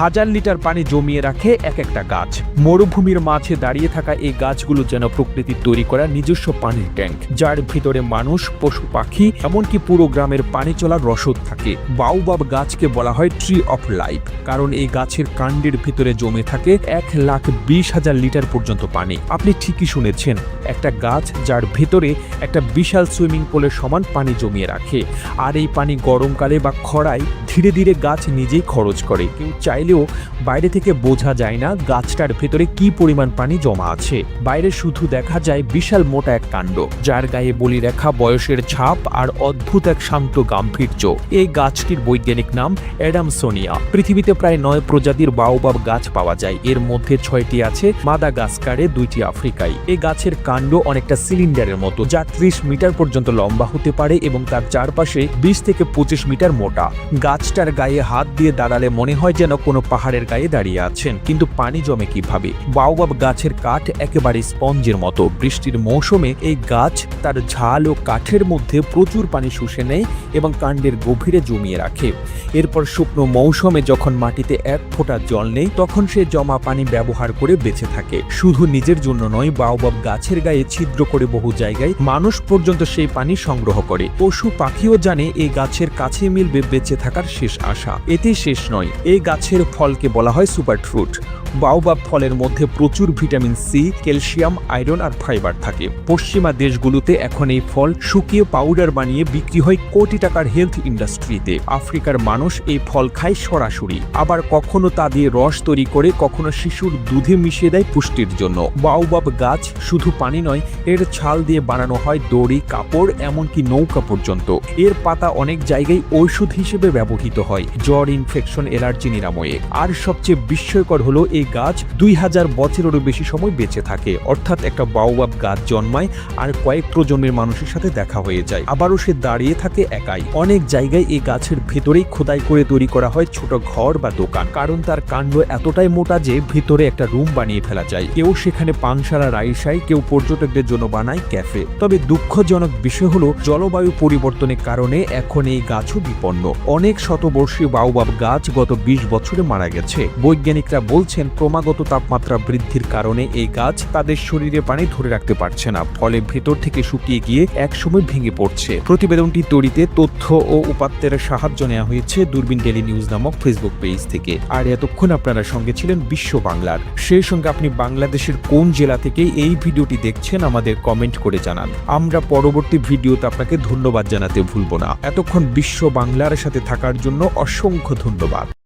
হাজার লিটার পানি জমিয়ে রাখে এক একটা গাছ। মরুভূমির মাঝে দাঁড়িয়ে থাকা এই গাছগুলো যেন প্রকৃতির তৈরি করা নিজস্ব পানির ট্যাঙ্ক, যার ভিতরে মানুষ, পশু, পাখি, এমনকি পুরো গ্রামের পানি চলার রসদ থাকে। বাউবাব গাছকে বলা হয় ট্রি অফ লাইফ কারণ এই গাছের কাণ্ডের ভিতরে জমে থাকে এক লাখ বিশ হাজার লিটার পর্যন্ত পানি। আপনি ঠিকই শুনেছেন, একটা গাছ যার ভেতরে একটা বিশাল সুইমিং পুলের সমান পানি জমিয়ে রাখে, আর এই পানি গরমকালে বা খরায় ধীরে ধীরে গাছ নিজেই খরচ করে। কেউ চাইলেও বাইরে থেকে বোঝা যায় না গাছটার ভেতরে কি পরিমাণ পানি জমা আছে। বাইরে শুধু দেখা যায় বিশাল মোটা এক কাণ্ড, যার গায়ে বলি রেখা, বয়সের ছাপ আর অদ্ভুত এক শান্ত গাম্ভীর্য। এই গাছটির বৈজ্ঞানিক নাম অ্যাডামসোনিয়া পৃথিবীতে প্রায় নয় প্রজাতির বাওবাব গাছ পাওয়া যায়। এর মধ্যে ছয়টি আছে মাদাগাস্কারে, দুইটি আফ্রিকায়। এই গাছের কাণ্ড অনেকটা সিলিন্ডারের মতো, যা ত্রিশ মিটার পর্যন্ত লম্বা হতে পারে এবং তার চারপাশে বিশ থেকে পঁচিশ মিটার মোটা। গাছটার গায়ে হাত দিয়ে দাঁড়ালে মনে হয় যেন কোনো পাহাড়ের গায়ে দাঁড়িয়ে আছেন, কিন্তু পানি জমে কীভাবে? বাওবাব গাছের কাঠ একেবারে স্পঞ্জের মতো। বৃষ্টির মৌসুমে এই গাছ তার ঝাল ও কাঠের মধ্যে প্রচুর পানি শুষে নেয় এবং কাণ্ডের গভীরে জমিয়ে রাখে। এরপর শুকনো মৌসুমে যখন মাটিতে এক ফোঁটা জল নেই, তখন সে জমা পানি ব্যবহার করে বেঁচে থাকে। শুধু নিজের জন্য নয় বাওবাব গাছের গায়ে ছিদ্র করে বহু জায়গায় মানুষ পর্যন্ত সেই পানি সংগ্রহ করে। পশু পাখিও জানে এই গাছের কাছে মিলবে বেঁচে থাকার শেষ আশা। এতে শেষ নয় এই গাছের ফলকে বলা হয় সুপার ফ্রুট বাওবাব ফলের মধ্যে প্রচুর ভিটামিন সি ক্যালসিয়াম, আয়রন আর ফাইবার থাকে। পশ্চিমা দেশগুলোতে এখন এই ফল শুকিয়ে পাউডার বানিয়ে বিক্রি হয় কোটি টাকার হেলথ ইন্ডাস্ট্রিতে আফ্রিকার মানুষ এই ফল খায় সরাসরি। আবার কখনো তা দিয়ে রস তৈরি করে, কখনো শিশুর দুধে মিশিয়ে দেয় পুষ্টির জন্য। বাউবাব গাছ শুধু পানি নয়, এর ছাল দিয়ে বানানো হয় দড়ি, কাপড়, এমনকি নৌকা পর্যন্ত। এর পাতা অনেক জায়গায় ঔষধ হিসেবে ব্যবহৃত হয়। জ্বর ইনফেকশন এলার্জি নিরাময়ে। আর সবচেয়ে বিস্ময়কর হলো এই গাছ দুই হাজার বছরেরও বেশি সময় বেঁচে থাকে। অর্থাৎ একটা বাউবাব গাছ জন্মায় আর কয়েক প্রজন্মের মানুষের সাথে দেখা হয়ে যায়। আবারও সে দাঁড়িয়ে থাকে একাই। অনেক জায়গায় এই গাছের ভেতরেই খোদাই করে তৈরি করা হয় ছোট ঘর বা দোকান। কারণ তার কাণ্ড এতটাই মোটা যে ভিতরে একটা রুম বানিয়ে ফেলা যায়। কেউ সেখানে পানসারা রাইসায় কেউ পর্যটকদের জন্য বানায় ক্যাফে। তবে দুঃখজনক বিষয় হলো, জলবায়ু পরিবর্তনের কারণে এখন এই গাছও বিপন্ন। অনেক শতবর্ষী বাউবাব গাছ গত ২০ বছরে মারা গেছে। বৈজ্ঞানিকরা বলছেন, ক্রমাগত তাপমাত্রা বৃদ্ধির কারণে এই গাছ তাদের শরীরে পানি ধরে রাখতে পারছে না, ফলে ভেতর থেকে শুকিয়ে গিয়ে একসময় ভেঙে পড়ছে। প্রতিবেদনটি তৈরিতে তথ্য ও উপাত্তের সাহায্য নেওয়া হয়েছে দূরবীন ডেলি নিউজ নামক ফেসবুক পেজ থেকে। আর এতক্ষণ আপনারা সঙ্গে ছিলেন বিশ্ব বাংলার। সেই সঙ্গে আপনি বাংলাদেশের কোন জেলা থেকে এই ভিডিওটি দেখছেন আমাদের কমেন্ট করে জানান। আমরা পরবর্তী ভিডিওতে আপনাকে ধন্যবাদ জানাতে ভুলব না। এতক্ষণ বিশ্ব বাংলার সাথে থাকার জন্য অসংখ্য ধন্যবাদ।